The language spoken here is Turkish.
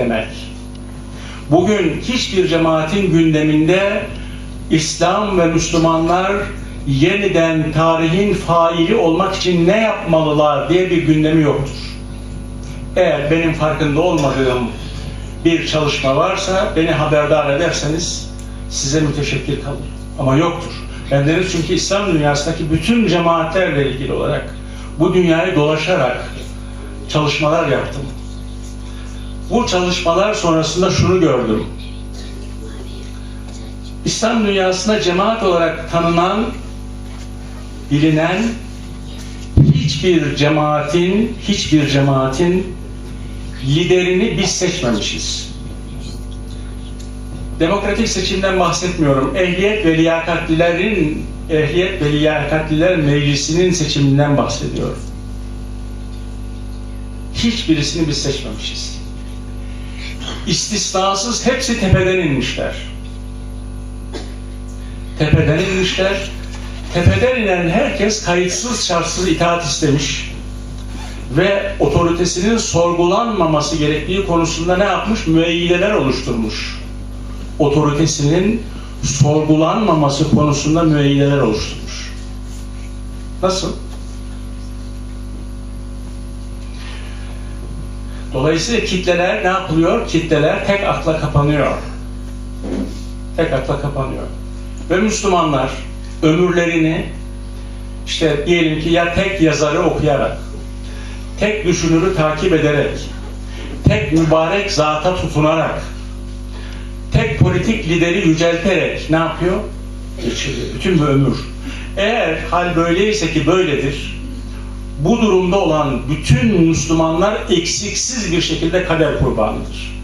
demek. Bugün hiçbir cemaatin gündeminde İslam ve Müslümanlar yeniden tarihin faili olmak için ne yapmalılar diye bir gündemi yoktur. Eğer benim farkında olmadığım bir çalışma varsa beni haberdar ederseniz size müteşekkir kalırım. Ama yoktur. Bendeniz çünkü İslam dünyasındaki bütün cemaatlerle ilgili olarak bu dünyayı dolaşarak çalışmalar yaptım. Bu çalışmalar sonrasında şunu gördüm. İslam dünyasında cemaat olarak tanınan, bilinen hiçbir cemaatin, hiçbir cemaatin liderini biz seçmemişiz. Demokratik seçimden bahsetmiyorum. Ehliyet ve liyakatlilerin, Ehliyet ve Liyakatliler Meclisi'nin seçiminden bahsediyorum. Hiçbirisini biz seçmemişiz istisnasız hepsi tepeden inmişler. Tepeden inmişler. Tepeden inen herkes kayıtsız şartsız itaat istemiş ve otoritesinin sorgulanmaması gerektiği konusunda ne yapmış? Müeyyideler oluşturmuş. Otoritesinin sorgulanmaması konusunda müeyyideler oluşturmuş. Nasıl? Dolayısıyla kitleler ne yapılıyor? Kitleler tek akla kapanıyor. Tek akla kapanıyor. Ve Müslümanlar ömürlerini işte diyelim ki ya tek yazarı okuyarak, tek düşünürü takip ederek, tek mübarek zata tutunarak, tek politik lideri yücelterek ne yapıyor? Geçiriyor. Bütün bu ömür. Eğer hal böyleyse ki böyledir, bu durumda olan bütün Müslümanlar eksiksiz bir şekilde kader kurbanıdır.